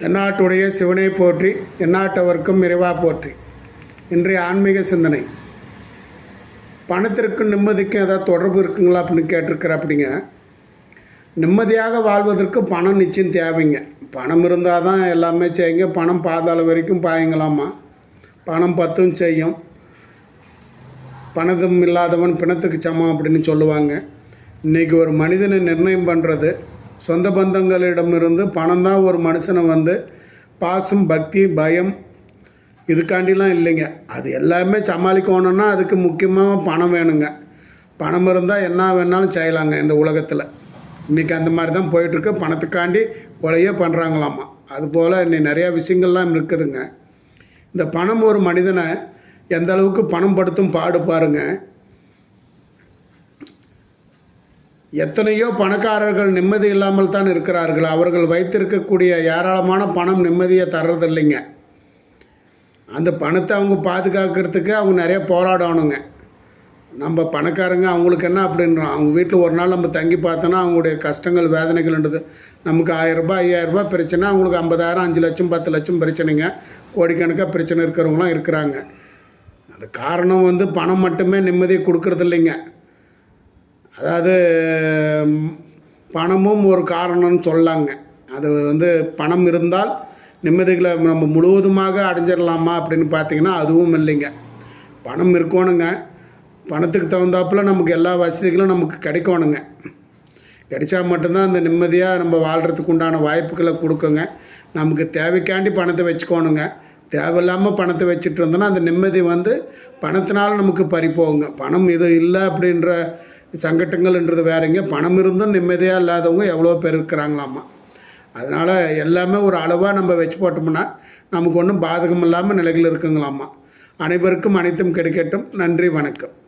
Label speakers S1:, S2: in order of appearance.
S1: தென்னாட்டுடைய சிவனை போற்றி எந்நாட்டவர்க்கும் இறைவா போற்றி. இன்றைய ஆன்மீக சிந்தனை. பணத்திற்கும் நிம்மதிக்கும் ஏதாவது தொடர்பு இருக்குங்களா அப்படின்னு கேட்டிருக்கிறாப்பிடிங்க. நிம்மதியாக வாழ்வதற்கு பணம் நிச்சயம் தேவைங்க. பணம் இருந்தால் தான் எல்லாமே செய்யுங்க. பணம் பாதாள வரைக்கும் பாயுங்களாமா? பணம் பத்தும் செய்யும். பணத்தும் இல்லாதவன் பிணத்துக்கு சமம் அப்படின்னு சொல்லுவாங்க. இன்றைக்கி ஒரு மனிதனை நிர்ணயம் பண்ணுறது சொந்த பந்தங்களிடமிருந்து பணம் தான் ஒரு மனுஷனை வந்து பாசம் பக்தி பயம் இதுக்காண்டிலாம் இல்லைங்க. அது எல்லாமே சமாளிக்கணும்னா அதுக்கு முக்கியமாக பணம் வேணுங்க. பணம் இருந்தால் என்ன வேணாலும் செய்யலாங்க இந்த உலகத்தில். இன்றைக்கி அந்த மாதிரி தான் போயிட்டுருக்கு. பணத்துக்காண்டி கொலையே பண்ணுறாங்களாமா அதுபோல் இன்னைக்கு நிறையா விஷயங்கள்லாம் இருக்குதுங்க. இந்த பணம் ஒரு மனிதனை எந்த அளவுக்கு பணம் படுத்தும் பாடு பாருங்க. எத்தனையோ பணக்காரர்கள் நிம்மதி இல்லாமல் தான் இருக்கிறார்கள். அவர்கள் வைத்திருக்கக்கூடிய ஏராளமான பணம் நிம்மதியை தர்றதில்லைங்க. அந்த பணத்தை அவங்க பாதுகாக்கிறதுக்கு அவங்க நிறைய போராடணுங்க. நம்ம பணக்காரங்க அவங்களுக்கு என்ன அப்படின்றோம். அவங்க வீட்டில் ஒரு நாள் நம்ம தங்கி பார்த்தோன்னா அவங்களுடைய கஷ்டங்கள் வேதனைகள்ன்றது நமக்கு ஆயிரரூபா ஐயாயிரரூபா பிரச்சனை அவங்களுக்கு ஐம்பதாயிரம் அஞ்சு லட்சம் பத்து லட்சம் பிரச்சனைங்க. கோடிக்கணக்காக பிரச்சனை இருக்கிறவங்களாம் இருக்கிறாங்க. அது காரணம் வந்து பணம் மட்டுமே நிம்மதியை கொடுக்கறது இல்லைங்க அதாவது பணமும் ஒரு காரணம்னு சொல்லலாங்க அது வந்து பணம் இருந்தால் நிம்மதிகளை நம்ம முழுவதுமாக அடைஞ்சிடலாமா அப்படின்னு பார்த்தீங்கன்னா அதுவும் இல்லைங்க. பணம் இருக்கணுங்க. பணத்துக்கு தகுந்தாப்புல நமக்கு எல்லா வசதிகளும் நமக்கு கிடைக்கணுங்க. கிடைச்சா மட்டும்தான் அந்த நிம்மதியாக நம்ம வாழ்கிறதுக்கு உண்டான வாய்ப்புகளை கொடுக்குங்க. நமக்கு தேவைக்காண்டி பணத்தை வச்சுக்கோணுங்க. தேவையில்லாமல் பணத்தை வச்சுட்டு இருந்தோன்னா அந்த நிம்மதி வந்து பணத்தினால நமக்கு பறி போகுங்க பணம் இது இல்லை அப்படின்ற சங்கட்டங்கள்ன்றது வேறங்க பணம் இருந்தும் நிம்மதியாக இல்லாதவங்க எவ்வளோ பேர் இருக்கிறாங்களாமா அதனால் எல்லாமே ஒரு அளவாக நம்ம வச்சு போட்டோம்னா நமக்கு ஒன்றும் பாதகம் இல்லாமல் நிலைகள் இருக்குங்களாமா அனைவருக்கும் அனைத்தும் கிடைக்கட்டும். நன்றி வணக்கம்.